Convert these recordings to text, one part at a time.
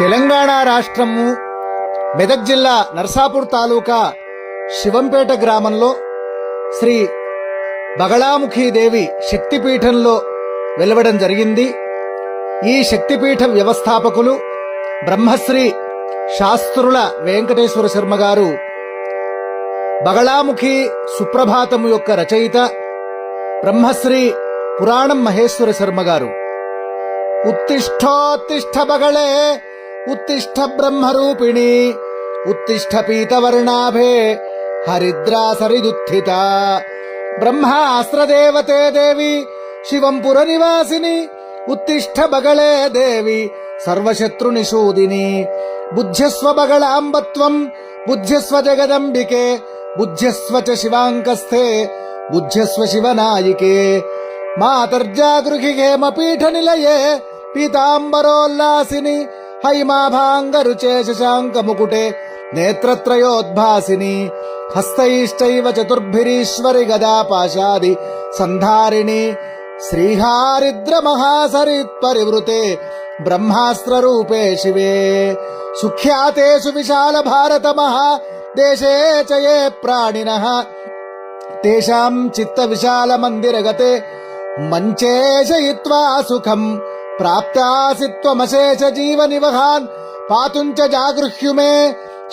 తెలంగాణ రాష్ట్రము మెదక్ జిల్లా నర్సాపూర్ తాలూకా శివంపేట గ్రామంలో శ్రీ బగళాముఖీదేవి శక్తిపీఠంలో వెలువడం జరిగింది. ఈ శక్తిపీఠ వ్యవస్థాపకులు బ్రహ్మశ్రీ శాస్త్రుల వెంకటేశ్వర శర్మ గారు. బగళాముఖి సుప్రభాతము యొక్క రచయిత బ్రహ్మశ్రీ పురాణం మహేశ్వర శర్మ గారు. ఉత్తిష్టోత్తిష్ట బగళే ఉత్తిష్ట బ్రహ్మరూపిణి ఉత్తిష్ట పీతవర్ణాభే హరిద్రా సరిదుత్థిత బ్రహ్మాస్త్రదేవతే దేవి శివం పుర నివాసిని ఉత్తిష్ట బగళే దేవి సర్వశత్రు నిషూదిని బుద్ధ్యస్వ బగళాంబత్వం బుద్ధ్యస్వ జగదంబికే బుద్ధ్యస్వ చ శివాంకస్థే బుద్ధ్యస్వ శివనాయికే మాతర్జాగృహి హేమపీఠ నిలయే పీతాంబరోల్లాసిని హైమాభాంగరుచే శశాంకముకుటే నేత్రత్రయోద్భాసిని హస్తైష్టైవ చతుర్భిరీశ్వరి గదా పాశాది సంధారిణి శ్రీహారిద్ర మహాసరిత్పరివృతే బ్రహ్మాస్త్ర రూపే శివే. సుఖ్యాతేషు విశాల భారత మహా దేశే చయే ప్రాణిన. తేషాం చిత్త విశాల మందిరగతే మంచే శయిత్వా సుఖం ప్రాప్యాసిత్వమశేష జీవ నివహాన్ పాతుంచ జాగృహ్యుమే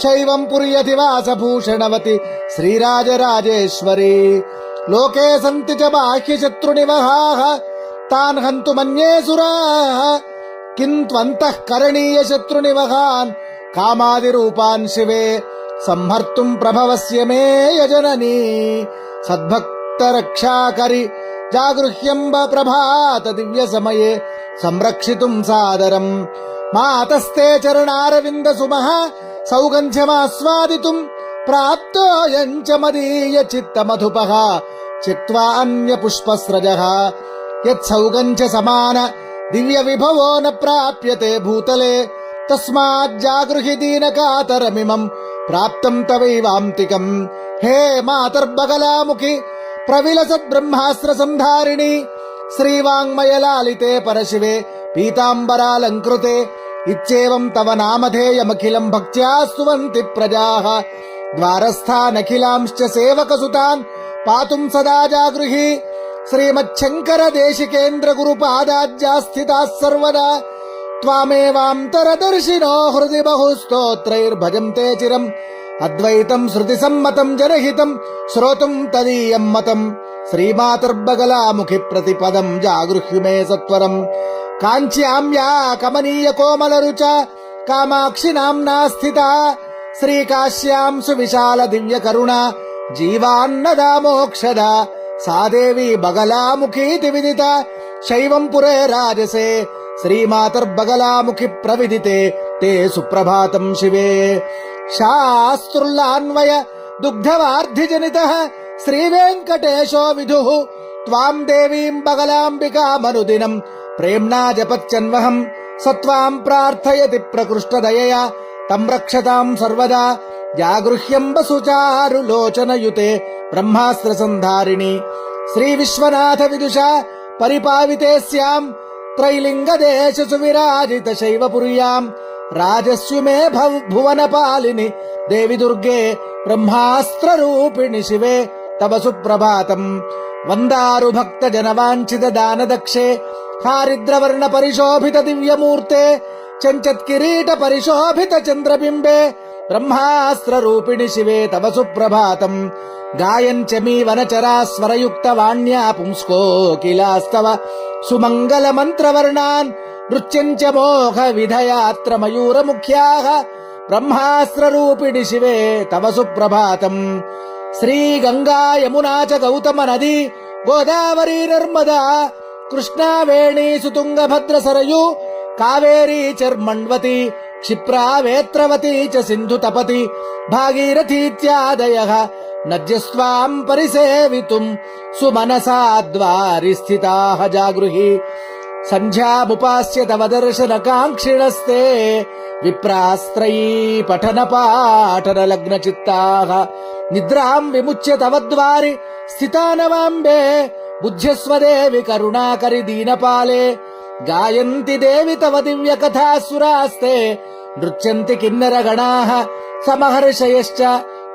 శైవం పురియతి వాసభూషణవతి శ్రీరాజరాజేశ్వరి. లోకే సంతి చ బాహ్యశత్రు నివహాః తాన్ హంతు మన్యే సురాః కిం త్వంతః కరణీయ శత్రునివహాన్ కామాది రూపాన్ శివే సంహర్తుం ప్రభవస్య మే యజననీ. సద్భక్త రక్షాకరి జాగృహ్యంబ ప్రభాత దివ్య సమయే సంరక్షితుం సాదరం. మాతస్తే చరణారవింద సుమః సౌగంధ్యమాస్వాదితుం ప్రాప్తోయం చ మదీయ చిత్త మధుపః చిత్వా అన్య పుష్పస్రజః. యత్సౌగంధ్య సమాన దివ్య విభవో న ప్రాప్యతే భూతలే తస్మాజ్జాగృహి దీనకాతరమిమం ప్రాప్తం తవైవాంతికం. హే మాతర్బగలాముఖి ప్రవిలసత్ బ్రహ్మాస్త్ర సంధారిణి శ్రీవాంగ్మయలాలితే పరశివే పీతాంబరాలంకృతే ఇచ్చేవం తవ నామధేయమఖిలం భక్త్యా సువంతి ప్రజాః ద్వారస్థానఖిలాంశ్చ సేవకసుతాన్ పాతుం సదా జాగృహి శ్రీమచ్చంకర దేశికేంద్ర గురు పాదాజ్యా స్థితా సర్వదా త్వామేవాంతరదర్శినో హృది బహు స్తోత్రైర్భజంతే చిరం అద్వైతం శృతి సమ్మతం జనహితం శ్రోతుం తదీయం మతం శ్రీమాతర్బగలాముఖి ప్రతిపదం జాగృహ్యుమే సత్వరం కాంచ్యామ్యా కమనీయ కోమల రుచ కామాక్షి నామ్నా స్థిత శ్రీకాశ్యాం సువిశాల దివ్య కరుణ జీవాన్నదా మోక్షద సాదేవి బగలాముఖీతి విదిత శైవం పురే రాజసే శ్రీమాతర్బగలాముఖి ప్రవిదితే తే సుప్రభాతం శివే శాస్త్రుల్లాన్వయ దుగ్ధవార్ధిజనిత శ్రీవేంకటేశో విధు త్వాం దేవీం బగలాంబికామనుదినం ప్రేమ్నా జపచ్చన్వహం సత్వాం ప్రార్థయతి ప్రకృష్టదయయా తం రక్షతాం సర్వదా జాగృహ్యంబ సుచారు లోచనయుతే బ్రహ్మాస్త్ర సంధారిణి శ్రీ విశ్వనాథ విదుష పరిపావితే స్యాం త్రైలింగదేశ సువిరాజిత శైవపుర్యాం రాజస్యుమే భవ భువన పాలిని దేవి దుర్గే బ్రహ్మాస్త్ర రూపిణి శివే తవ సుప్రభాతం. వందారు భక్త జనవాంఛిత దాన దక్షే హారిద్రవర్ణ పరిశోభిత దివ్యమూర్తే చంచత్ కిరీట పరిశోభిత చంద్రబింబే బ్రహ్మాస్త్ర రూపిణి శివే తవ సుప్రభాతం. గాయంచ మీ వనచరాస్వరయుక్త వాణ్యా పుంస్కోకిలాస్తవ సుమంగళ మంత్రవర్ణాన్ నృత్యంచ మోహ విధయాత్ర మయూర ముఖ్యాః బ్రహ్మాస్త్ర రూపిణి శివే తవ సుప్రభాతం. శ్రీ గంగా యమునా చ గౌతమ నది గోదావరి నర్మదా కృష్ణా వేణి సుతుంగభద్ర సరయు కావేరీ చర్మణ్వతి క్షిప్రా వేత్రవతి చ సింధు తపతి భాగీరథీత్యాదయ నద్యస్వాం పరిసేవితుం సుమనసా ద్వారి స్థితా జాగృహి. సంధ్యాముపాస్య తవ దర్శన కాంక్షిణస్తే విప్రాస్త్రయీ పఠన పాఠన లగ్న చిత్తా నిద్రాం విముచ్య తవద్వారి స్థితానవాంబే బుద్ధ్యస్వదేవి కరుణాకరి దీనపాలే. గాయంతి దేవి తవ దివ్య కథాసురాస్తే నృత్యంతి కిన్నరగణాః సమహర్షయశ్చ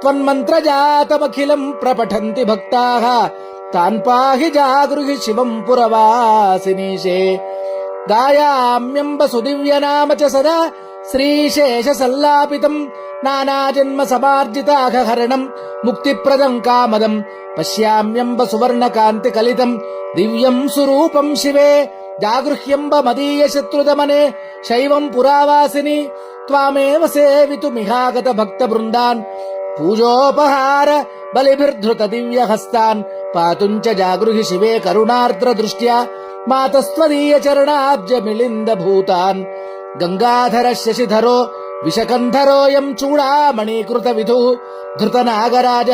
త్వన్మంత్రజాతమఖిలం ప్రపఠంతి భక్తాః. తాన్ పాహి జాగృహి శివం పురవాసినీశే. గాయామ్యంబ సుదివ్యనామ చ సదా శ్రీశేషసల్లాపితం నానాజన్మ సమార్జితాఘహరణం ముక్తిప్రదం కామదం పశ్యామ్యంబ సువర్ణ కలితం దివ్యం సురూపం శివే జాగృహ్యంబ మదీయ శత్రుదమనే శైవం పురావాసిని త్వామేవ సేవితుమిహాగత భక్త బృందాన్ పూజోపహార బలిభిర్ధృత దివ్య హస్తాన్ పాతుం జాగృహి శివే కరుణార్ద్ర దృష్ట్యా మాతస్త్వదీయ చరణాబ్జ మిళింద భూతాన్ గంగాధర శశిధరో విషకంధరోయం చూడామణీకృత విధు ధృత నాగరాజ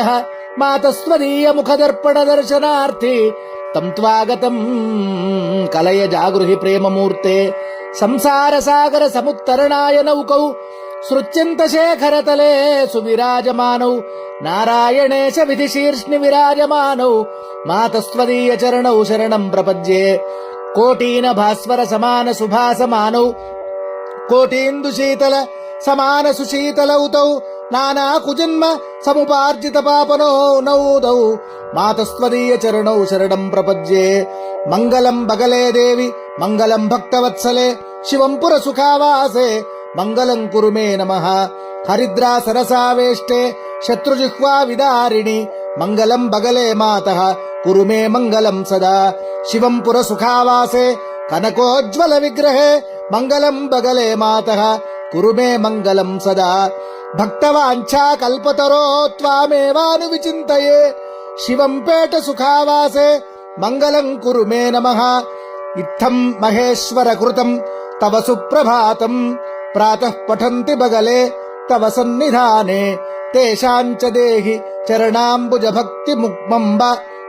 మాతస్త్వదీయ ముఖదర్పణ దర్శనార్థి తం త్వాగతం కలయ జాగృహి ప్రేమమూర్తే. సంసార సాగర సముత్తరణాయ నౌకౌ. సృత్యంత శేఖరతలే సువిరాజమానౌ. నారాయణేశ విధి శీర్ష్ణి విరాజమానౌ మాతస్వదీయ చరణౌ శరణం ప్రపద్యే. కోటీన భాస్వర సమాన సుభాసమానౌ. కోటీందు శీతల సమాన సుశీతలౌతౌ నానా కుజన్మ సముపార్జిత పాపనో నౌదౌ. మాతస్వదీయ చరణౌ శరణం ప్రపద్యే మంగళం బగలే దేవి మంగళం భక్తవత్సలే. శివం పుర సుఖావాసే. మంగళం కురుమే నమ. హరిద్రా సరసావేష్టే. శత్రుజిహ్వా విదారిణి మంగళం బగలే మాత. కురుమే మంగళం సదా. శివం పుర సుఖావాసే. కనకోజ్వల విగ్రహే. మంగళం బగలే మాత. కురుమే మంగళం సదా. భక్తవాంఛా కల్పతరో త్వామేవాను విచింతయే. శివం పేట సుఖావాసే. మంగళం కురు మే నమ. ఇత్థం మహేశ్వర కృతం. తవ సుప్రభాతం. ప్రాతః పఠంతి బగలే. తవ సన్నిధానే. తేషాంచ దేహి చరణాంబుజ భక్తి ముక్మంబ.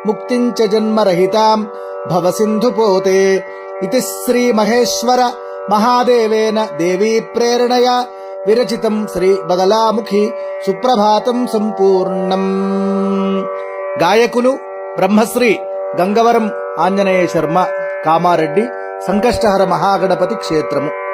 ముక్తించ జన్మరహితాం. భవ సింధుపోతే ఇది శ్రీ మహేశ్వర మహాదేవేన దేవీ ప్రేరణయా. విరచితం శ్రీ బగలాముఖి సుప్రభాతం సంపూర్ణం. గాయకులు బ్రహ్మశ్రీ గంగవరం ఆంజనేయ శర్మ కామారెడ్డి. సంకష్టహర మహాగణపతి క్షేత్రము.